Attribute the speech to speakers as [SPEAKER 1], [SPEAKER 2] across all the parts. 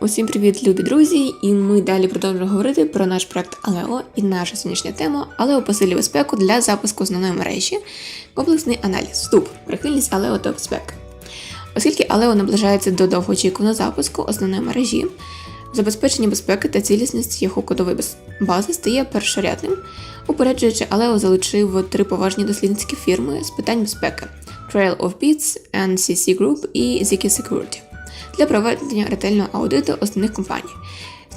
[SPEAKER 1] Усім привіт, любі друзі! І ми далі продовжуємо говорити про наш проект Алео і наша сьогоднішня тема Алео посилює безпеку для запуску основної мережі, комплексний аналіз, вступ, прихильність Алео до безпеки. Оскільки Алео наближається до довгоочікуваного запуску основної мережі, забезпечення безпеки та цілісності його кодової бази стає першорядним. Упереджуючи, Алео залучив три поважні дослідницькі фірми з питань безпеки Trail of Bits, NCC Group і Ziki Security для проведення ретельного аудиту основних компаній.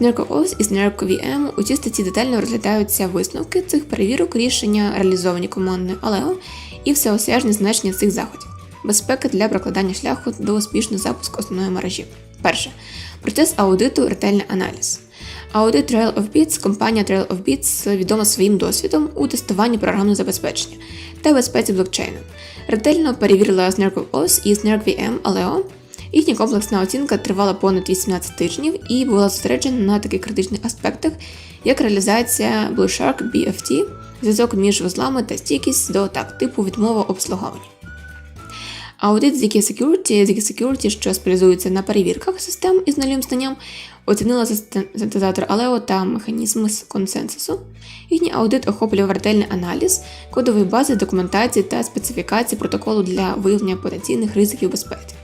[SPEAKER 1] SNERCO-OS і SNERCO-VM у цій статті детально розглядаються висновки цих перевірок, рішення, реалізовані командою Алео і всеосяжне значення цих заходів. Безпека для прокладання шляху до успішного запуску основної мережі. Перше. Процес аудиту ретельний аналіз. Аудит Trail of Bits, компанія Trail of Bits відома своїм досвідом у тестуванні програмного забезпечення та безпеці блокчейну. Ретельно перевірила SNERCO-OS і SNERC-VM Aleo. Їхня комплексна оцінка тривала понад 18 тижнів і була зосереджена на таких критичних аспектах, як реалізація Blue Shark BFT, зв'язок між вузлами та стійкість до атак типу відмова обслуговування. Аудит ZK Security, ZK Security, що спеціалізується на перевірках систем із нулім знанням, оцінила синтезатор Aleo та механізми консенсусу. Їхній аудит охоплював ретельний аналіз кодової бази, документації та специфікації протоколу для виявлення потенційних ризиків безпеки.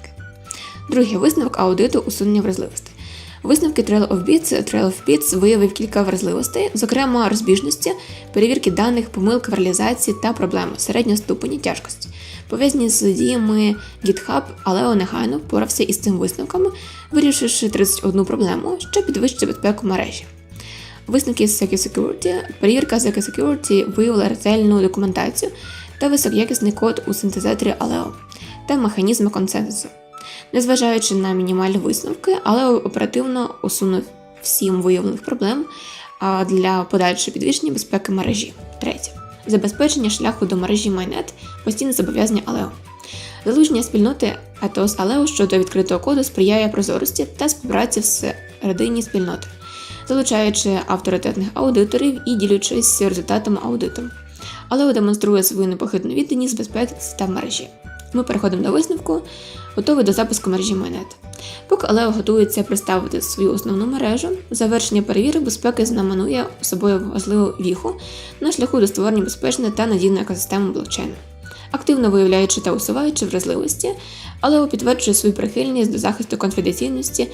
[SPEAKER 1] Другий висновок аудиту усунення вразливостей. Висновки Trail of Bits Trail of Bits виявив кілька вразливостей, зокрема розбіжності, перевірки даних, помилки в реалізації та проблеми середнього ступені тяжкості, пов'язані з діями GitHub, але негайно впорався із цими висновками, вирішивши 31 проблему, що підвищує безпеку мережі. Висновки з Security Security. Перевірка Security Security виявила ретельну документацію та високоякісний код у синтезаторі Aleo та механізми консенсусу. Незважаючи на мінімальні висновки, але оперативно усунув всім виявлених проблем для подальшого підвищення безпеки мережі. Третє. Забезпечення шляху до мережі Майнет постійне зобов'язання Aleo. Залучення спільноти Ethos Aleo щодо відкритого коду сприяє прозорості та співпраці всередині спільноти, залучаючи авторитетних аудиторів і ділячись результатами аудиту. Aleo демонструє свою непохитну відданість безпеці та мережі. Ми переходимо до висновку, готовий до запуску мережі Майнет. Поки Алео готується представити свою основну мережу, завершення перевірок безпеки знаменує собою важливу віху на шляху до створення безпечної та надійної екосистеми блокчейну. Активно виявляючи та усуваючи вразливості, Алео підтверджує свою прихильність до захисту конфіденційності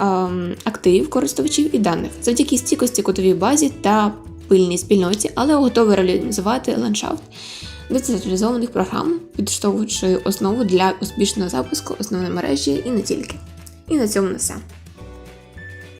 [SPEAKER 1] ем, активів користувачів і даних завдяки стійкості кодовій базі та пильній спільноті, але готовий реалізувати ландшафт децентралізованих програм, підштовхуючи основу для успішного запуску основної мережі і не тільки. І на цьому на все.